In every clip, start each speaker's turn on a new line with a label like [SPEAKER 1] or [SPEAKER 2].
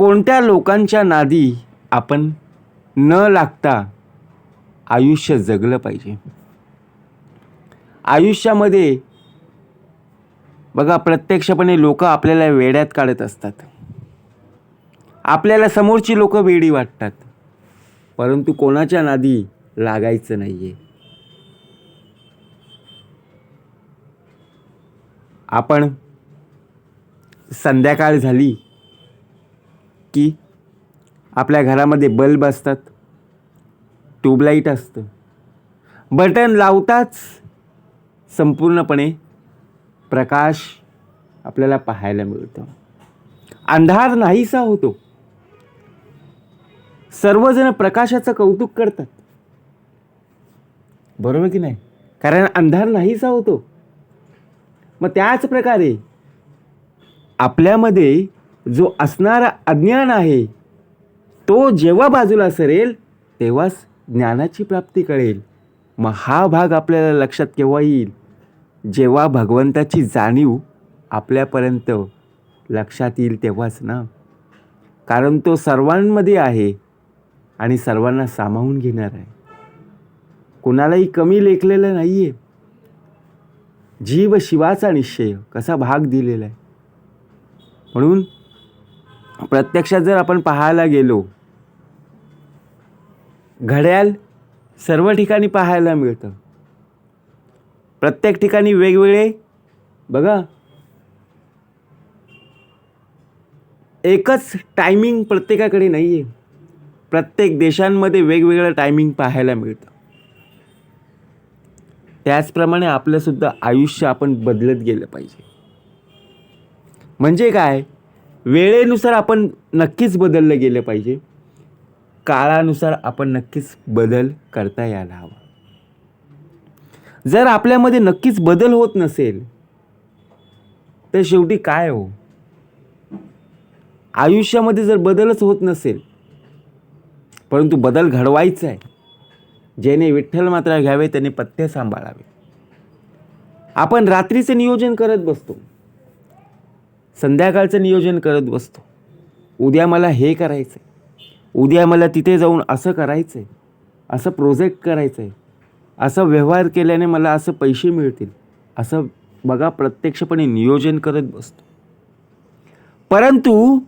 [SPEAKER 1] कोणत्या लोकांच्या नादी आपण न लागता आयुष्य जगलं पाहिजे? आयुष्यामध्ये बघा प्रत्यक्षपणे लोक आपल्याला वेड्यात काढत असतात. आपल्याला समोरची लोक वेडी वाटतात. परंतु कोणाच्या नादी लागायचं नाही आहे आपण संध्याकाळ झाली की आपल्या घरामध्ये बल्ब असतात ट्यूबलाईट असतं. बटन लावताच संपूर्णपणे प्रकाश आपल्याला पाहायला मिळतो. अंधार नाहीसा होतो. सर्वजण प्रकाशाचं कौतुक करतात. बरोबर की नाही? कारण अंधार नाहीसा होतो. मग त्याच प्रकारे आपल्यामध्ये जो असणारा अज्ञान आहे तो जेव्हा बाजूला सरेल तेव्हाच ज्ञानाची प्राप्ती कळेल. मग हा भाग आपल्याला लक्षात केव्हा येईल? जेव्हा भगवंताची जाणीव आपल्यापर्यंत लक्षात येईल तेव्हाच ना? कारण तो सर्वांमध्ये आहे आणि सर्वांना सामावून घेणार आहे. कुणालाही कमी लेखलेलं नाही आहे जीव शिवाचा निश्चय कसा भाग दिलेला आहे. म्हणून प्रत्यक्षात जर आपण पाहायला गेलो घड्याळ सर्व ठिकाणी पाहायला मिळतं. प्रत्येक ठिकाणी वेगवेगळे बघा. एकच टायमिंग प्रत्येकाकडे नाही आहे प्रत्येक देशांमध्ये वेगवेगळं टायमिंग पाहायला मिळतं. त्याचप्रमाणे आपलंसुद्धा आयुष्य आपण बदलत गेलं पाहिजे. म्हणजे काय? वेळेनुसार आपण नक्कीच बदललं गेलं पाहिजे. काळानुसार आपण नक्कीच बदल करता यायला हवा. जर आपल्यामध्ये नक्कीच बदल होत नसेल तर शेवटी काय हो? आयुष्यामध्ये जर बदलच होत नसेल परंतु बदल घडवायचा आहे ज्याने विठ्ठल मात्रा घ्यावे त्याने पथ्य सांभाळावे. आपण रात्रीचं नियोजन करत बसतो. संध्याकाळचं नियोजन करत बसतो. उद्या मला हे करायचं आहे उद्या मला तिथे जाऊन असं करायचं आहे असं प्रोजेक्ट करायचं आहे असं व्यवहार केल्याने मला असं पैसे मिळतील. असं बघा प्रत्यक्षपणे नियोजन करत बसतो. परंतु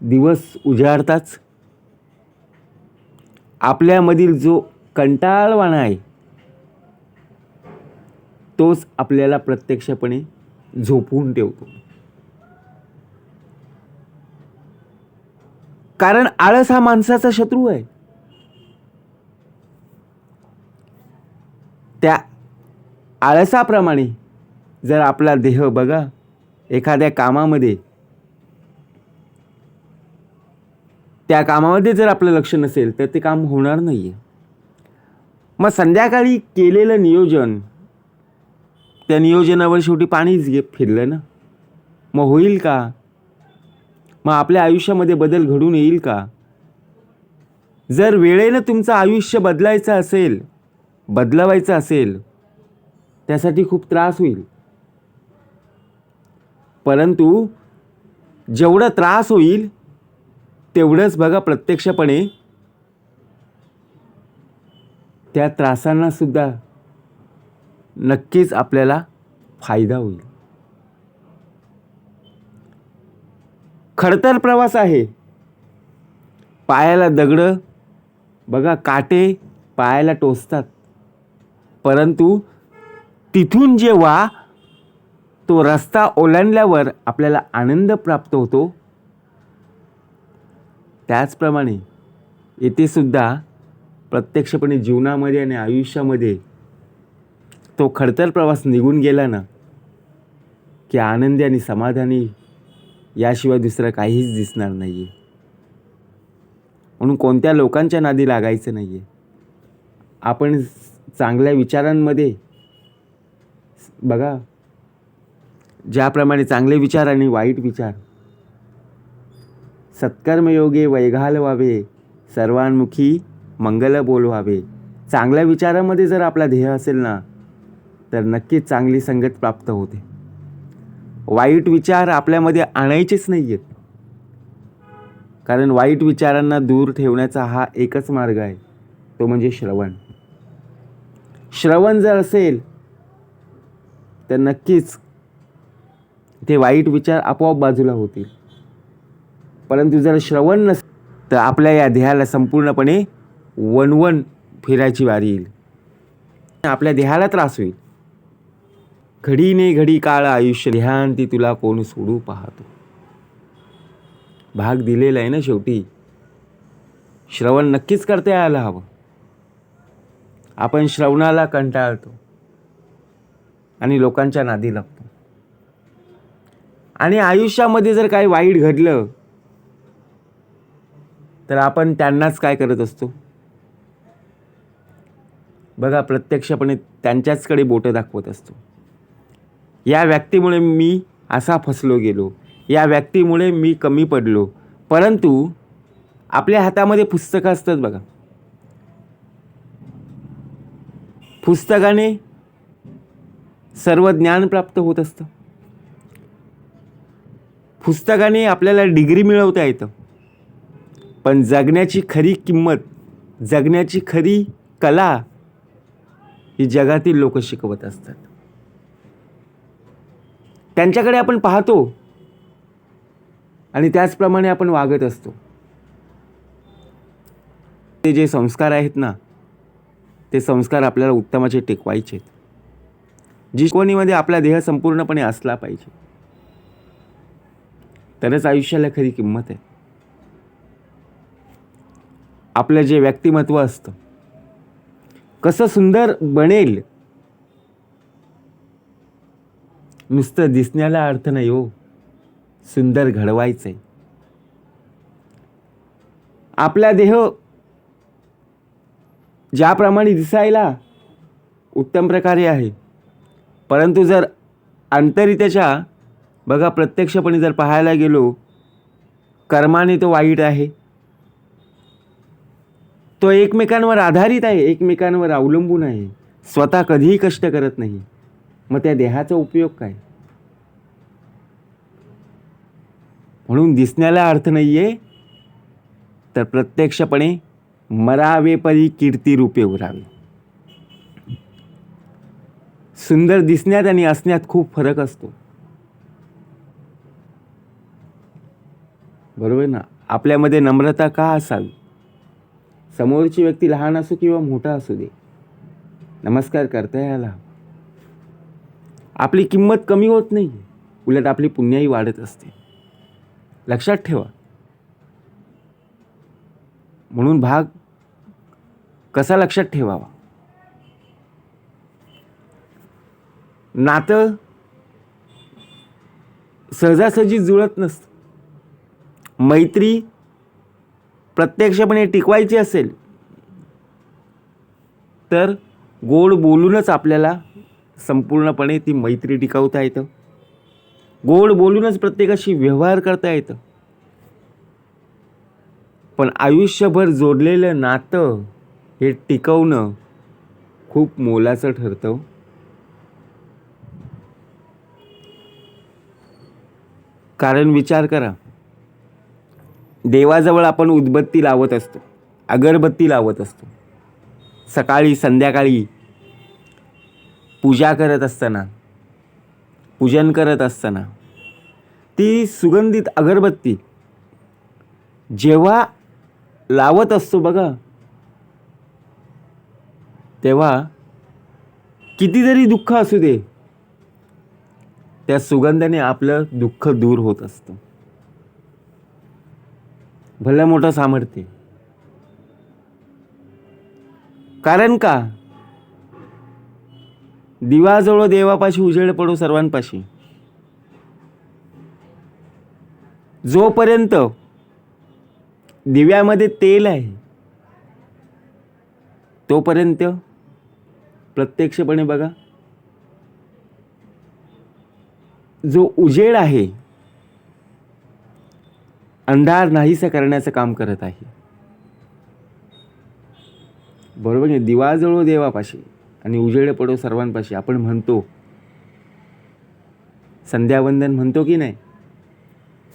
[SPEAKER 1] दिवस उजाडताच आपल्यामधील जो कंटाळवाणा आहे तोच आपल्याला प्रत्यक्षपणे झोपवून ठेवतो. कारण आळस हा माणसाचा शत्रू आहे. त्या आळसाप्रमाणे जर आपला देह बघा एखाद्या कामामध्ये त्या कामामध्ये जर आपलं लक्ष नसेल तर ते काम होणार नाही आहे मग संध्याकाळी केलेलं नियोजन त्या नियोजनावर शेवटी पाणीच घे फिरलं ना. मग होईल का? मग आपल्या आयुष्यामध्ये बदल घडून येईल का? जर वेळेनं तुमचं आयुष्य बदलायचं असेल बदलवायचं असेल त्यासाठी खूप त्रास होईल. परंतु जेवढं त्रास होईल तेवढंच बघा प्रत्यक्षपणे त्या त्रासांना सुद्धा नक्कीच आपल्याला फायदा होईल. खडतर प्रवास आहे. पायाला दगडं बघा काटे पायाला टोचतात. परंतु तिथून जेव्हा तो रस्ता ओलांडल्यावर आपल्याला आनंद प्राप्त होतो त्याचप्रमाणे येथे सुद्धा प्रत्यक्षपणे जीवनामध्ये आणि आयुष्यामध्ये तो खडतर प्रवास निघून गेला ना की आनंदी आणि समाधानी याशिवाय दुसरं काहीच दिसणार नाही आहे म्हणून कोणत्या लोकांच्या नादी लागायचं नाही आहे आपण चांगल्या विचारांमध्ये बघा ज्याप्रमाणे चांगले विचार आणि वाईट विचार सत्कर्मयोगे वैघाल व्हावे सर्वांमुखी मंगल बोलवावे. चांगल्या विचारामध्ये जर आपला ध्येय असेल ना तर नक्कीच चांगली संगत प्राप्त होते. वाईट विचार आपल्यामध्ये आणायचेच नाही आहेत कारण वाईट विचारांना दूर ठेवण्याचा हा एकच मार्ग आहे. तो म्हणजे श्रवण. श्रवण जर असेल तर नक्कीच ते वाईट विचार आपोआप बाजूला होतील. परंतु जर श्रवण नस तर आपल्या या देहाला संपूर्णपणे वणवण फिरायची वारी येईल. आपल्या देहाला त्रास होईल. घडीने घडी काळ आयुष्य ध्यान ती तुला कोण सोडू पाहतो. भाग दिलेला आहे ना शेवटी. श्रवण नक्कीच करता यायला हवं. आपण श्रवणाला कंटाळतो. आणि लोकांच्या नादी लागतो. आणि आयुष्यामध्ये जर काही वाईट घडलं तर आपण त्यांनाच काय करत असतो? बघा प्रत्यक्षपणे त्यांच्याचकडे बोटं दाखवत असतो. या व्यक्तीमुळे मी असा फसलो गेलो. या व्यक्तीमुळे मी कमी पडलो. परंतु आपल्या हातामध्ये पुस्तकं असतात बघा. पुस्तकाने सर्व ज्ञान प्राप्त होत असतं. पुस्तकाने आपल्याला डिग्री मिळवता येतं. पण जगण्याची खरी किंमत जगण्याची खरी कला ही जगातील लोक शिकवत असतात. त्यांच्याकडे आपण पाहतो. आणि त्याचप्रमाणे आपण वागत असतो. ते जे संस्कार आहेत ना ते संस्कार आपल्याला उत्तमाचे टिकवायचे जी कोणीमध्ये आपला देह संपूर्णपणे असला पाहिजे. तरच आयुष्याला खरी किंमत आहे. आपलं जे व्यक्तिमत्व असतं कसं सुंदर बनेल नुसतं दिसण्याला अर्थ नाही हो. सुंदर घडवायचंय. आपला देह ज्याप्रमाणे दिसायला उत्तम प्रकारे आहे. परंतु जर अंतरी त्याच्या बघा प्रत्यक्षपणे जर पाहायला गेलो कर्माने तो वाईट आहे. तो एकमेकांवर आधारित आहे एकमेकांवर अवलंबून आहे. स्वतः कधीही कष्ट करत नाही. मग त्या देहाचा उपयोग काय? म्हणून दिसण्याला अर्थ नाही आहे तर प्रत्यक्षपणे मरावे परी कीर्ती रूपे उरावे. सुंदर दिसण्यात आणि असण्यात खूप फरक असतो. बरोबर ना? आपल्यामध्ये नम्रता का असावी? समोरची व्यक्ती लहान असो किंवा मोठा असू दे. नमस्कार करता यायला हवा. आपली किंमत कमी होत नाही. उलट आपली पुण्याही वाढत असते. लक्षात ठेवा. म्हणून भाग कसा लक्षात ठेवावा? नातं सहजासहजी जुळत नसतं. मैत्री प्रत्यक्षपणे टिकवायची असेल तर गोड बोलूनच आपल्याला संपूर्णपणे ती मैत्री टिकवता येतं. गोड बोलूनच प्रत्येकाशी व्यवहार करता येतं. पण आयुष्यभर जोडलेलं नातं हे टिकवणं खूप मोलाचं ठरतं. कारण विचार करा. देवाजवळ आपण उदबत्ती लावत असतो. अगरबत्ती लावत असतो. सकाळी संध्याकाळी पूजा करत असताना पूजन करत असताना ती सुगंधित अगरबत्ती जेव्हा लावत असतो बघा तेव्हा कितीतरी दुःख असू दे त्या सुगंधाने आपलं दुःख दूर होत असतं. भलं मोठं सामर्थ्य. कारण का? दिवाजवळ देवापाशी उजेड पडो सर्वांपाशी. जोपर्यंत दिव्यामध्ये तेल आहे तोपर्यंत प्रत्यक्षपणे बघा जो उजेड आहे अंधार नाहीसा करण्याचं काम करत आहे. बरोबर दिवाजवळ देवापाशी. आणि उजेड पडो सर्वांपाशी. आपण म्हणतो संध्यावंदन म्हणतो की नाही?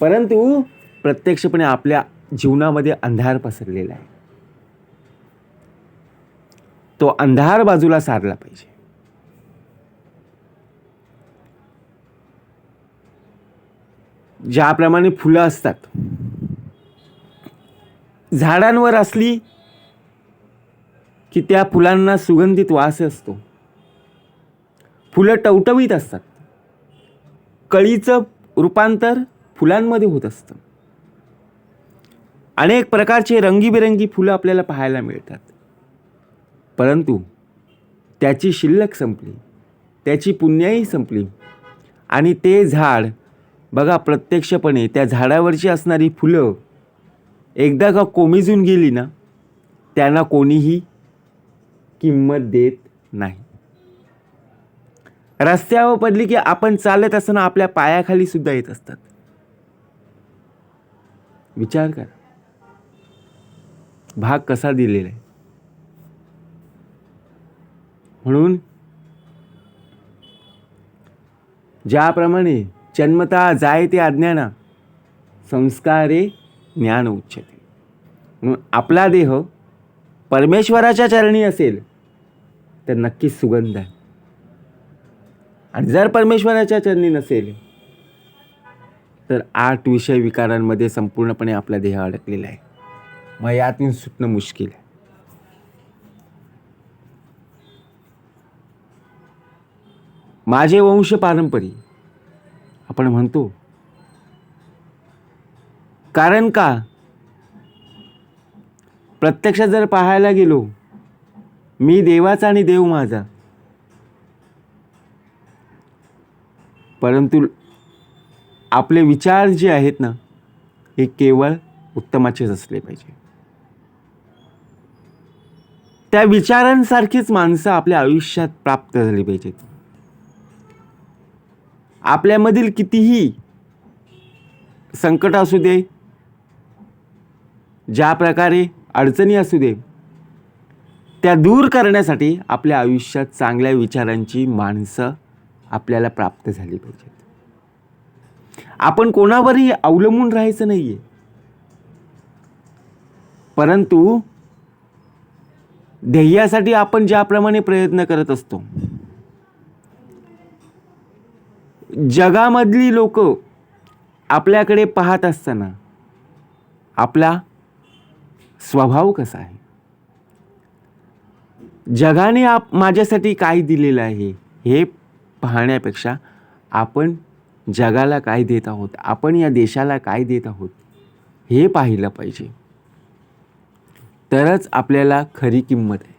[SPEAKER 1] परंतु प्रत्यक्षपणे आपल्या जीवनामध्ये अंधार पसरलेला आहे. तो अंधार बाजूला सारला पाहिजे. ज्याप्रमाणे फुलं असतात झाडांवर असली की त्या फुलांना सुगंधित वास असतो. फुलं टवटवीत असतात. कळीचं रूपांतर फुलांमध्ये होत असतं. अनेक प्रकारचे रंगीबेरंगी फुलं आपल्याला पाहायला मिळतात. परंतु त्याची शिल्लक संपली त्याची पुण्याही संपली आणि ते झाड बघा प्रत्यक्षपणे त्या झाडावरची असणारी फुलं एकदा का कोमेजून गेली ना त्यांना कोणीही किंमत देत नाही. रस्त्यावर पडली की आपण चालत असताना आपल्या पायाखाली सुद्धा येत असतात. विचार करा. भाग कसा दिलेला आहे? म्हणून ज्याप्रमाणे जन्मता जाय ते अज्ञाना संस्कारे ज्ञान उच्चते. म्हणून आपला देह परमेश्वराच्या चरणी असेल तर नक्कीच सुगंध आहे. आणि जर परमेश्वराच्या चरणी नसेल तर आठ विषय विकारांमध्ये संपूर्णपणे आपला देह अडकलेला आहे. मग यातून सुटणं मुश्किल आहे. माझे वंश पारंपरिक. आपण म्हणतो कारण का? प्रत्यक्षात जर पाहायला गेलो मी देवाचा आणि देव माझा. परंतु आपले विचार जे आहेत ना हे केवळ उत्तमाचेच असले पाहिजे. त्या विचारांसारखीच माणसं आपल्या आयुष्यात प्राप्त झाली पाहिजेत आपल्यामधील कितीही संकट असू दे ज्या प्रकारे अडचणी असू दे त्या दूर करण्यासाठी आपल्या आयुष्यात चांगल्या विचारांची माणसं आपल्याला प्राप्त झाली पाहिजेत. आपण कोणावरही अवलंबून राहायचं नाही आहे परंतु ध्येयासाठी आपण ज्याप्रमाणे प्रयत्न करत असतो जगामधली लोक आपल्याकडे पाहत असताना आपला स्वभाव कसा आहे? जगाने आप माझ्यासाठी काय दिलेलं आहे हे पाहण्यापेक्षा आपण जगाला काय देत आहोत आपण या देशाला काय देत आहोत हे पाहिलं पाहिजे. तरच आपल्याला खरी किंमत आहे.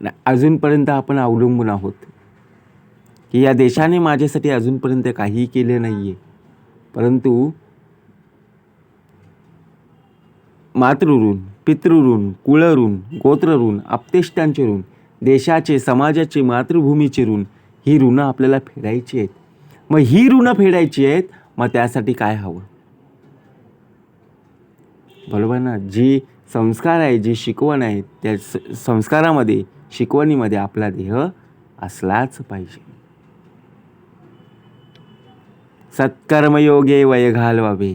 [SPEAKER 1] ना अजूनपर्यंत आपण अवलंबून आहोत. की या देशाने माझ्यासाठी अजूनपर्यंत काहीही केले नाही आहे परंतु मातृऋण पितृऋण कुळऋण गोत्रऋण आपतेष्टांचे ऋण देशाचे समाजाचे मातृभूमीचे ऋण ही ऋणं आपल्याला फेडायची आहेत. मग ही ऋणं फेडायची आहेत मग त्यासाठी काय हवं? बरोबर ना? जी संस्कार आहे जी शिकवण आहे त्या संस्कारामध्ये शिकवणीमध्ये आपला देह असलाच पाहिजे. सत्कर्मयोगे वय घालवावे.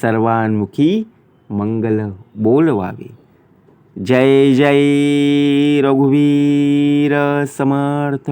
[SPEAKER 1] सर्वांमुखी मंगल बोलवावे जय जय रघुवीर समर्थ